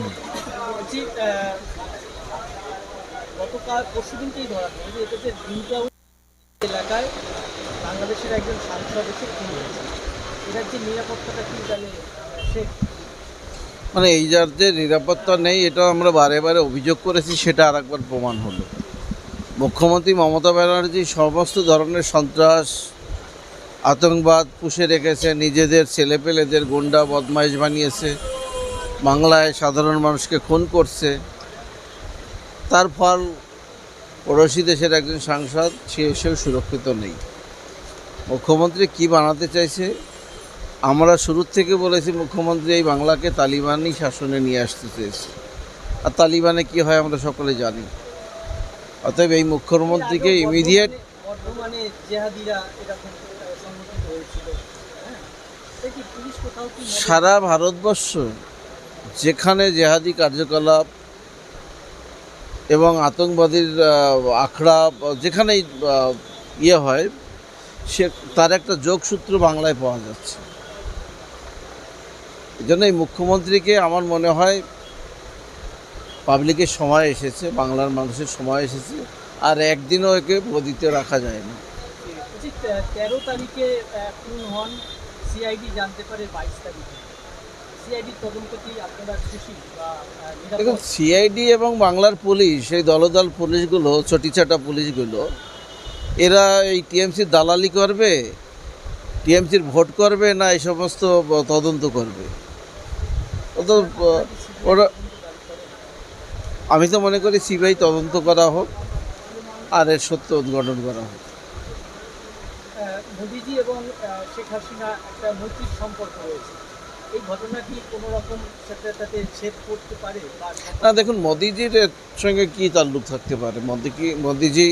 বলছি গতকাল পরশু দিনকেই ধরা ভিনটাউন এলাকায় বাংলাদেশের একজন সাংসদ এসে খুন হয়েছে এটার যে নিরাপত্তাটা কি তাহলে সে মানে এই যার যে নিরাপত্তা নেই এটা আমরা বারে বারে অভিযোগ করেছি সেটা আর একবার প্রমাণ হলো। মুখ্যমন্ত্রী মমতা ব্যানার্জি সমস্ত ধরনের সন্ত্রাস আতঙ্কবাদ পুষে রেখেছে নিজেদের ছেলেপেলেদের গুন্ডা বদমাইশ বানিয়েছে। বাংলায় সাধারণ মানুষকে খুন করছে। তার ফল পড়োশি দেশের একজন সাংসদ সে এসেও সুরক্ষিত নেই। মুখ্যমন্ত্রী কি বানাতে চাইছে? আমরা শুরুর থেকে বলেছি মুখ্যমন্ত্রী এই বাংলাকে তালিবানি শাসনে নিয়ে আসতে চেয়েছে। আর তালিবানে কি হয় আমরা সকলে জানি। অতএব এই মুখ্যমন্ত্রীকে ইমিডিয়েট হ্যাঁ? সারা ভারতবর্ষ যেখানে জেহাদি কার্যকলাপ এবং আতঙ্কবাদীর আখড়া, যেখানেই ইয়ে হয়, সে, তার একটা যোগসূত্র বাংলায় পাওয়া যাচ্ছে। এই এই মুখ্যমন্ত্রীকে আমার মনে হয় পাবলিকের সময় এসেছে, বাংলার মানুষের সময় এসেছে, আর একদিনও একে গদিতে রাখা যায় না তেরো তারিখে খুন হন, সিআইডি জানতে পারে বাইশ তারিখে। দেখুন সিআইডি এবং বাংলার পুলিশ এই দলদল পুলিশগুলো চটিচাটা পুলিশগুলো এরা এই টিএমসির দালালি করবে টিএমসির ভোট করবে না এই সমস্ত তদন্ত করবে। তো ওরা আমি তো মনে করি সিবিআই তদন্ত করা হোক আর এর সত্য উদ্ঘাটন করা হোক। মোদিজি এবং শেখ হাসিনা একটা মৈত্রীর সম্পর্ক রয়েছে। না দেখুন মোদিজির সঙ্গে কী তাল্লুক থাকতে পারে? মোদি কি মোদিজি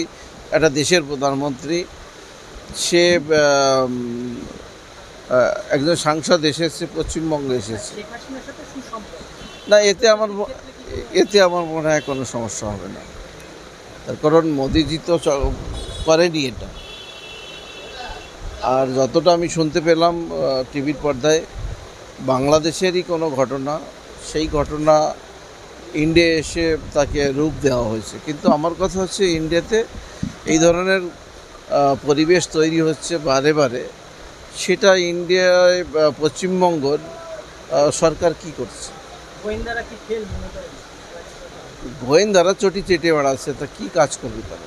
একটা দেশের প্রধানমন্ত্রী সে একজন সাংসদ এসেছে পশ্চিমবঙ্গে এসেছে। না এতে আমার এতে আমার মনে হয় কোনো সমস্যা হবে না। তার কারণ মোদিজি তো করেনি এটা। আর যতটা আমি শুনতে পেলাম টিভির পর্দায় বাংলাদেশেরই কোনো ঘটনা সেই ঘটনা ইন্ডিয়া এসে তাকে রূপ দেওয়া হয়েছে। কিন্তু আমার কথা হচ্ছে ইন্ডিয়াতে এই ধরনের পরিবেশ তৈরি হচ্ছে বারে বারে। সেটা ইন্ডিয়ায় পশ্চিমবঙ্গর সরকার কি করছে? গোয়েন্দারা চটি চেটে বেড়াচ্ছে তা কি কাজ করবে তারা?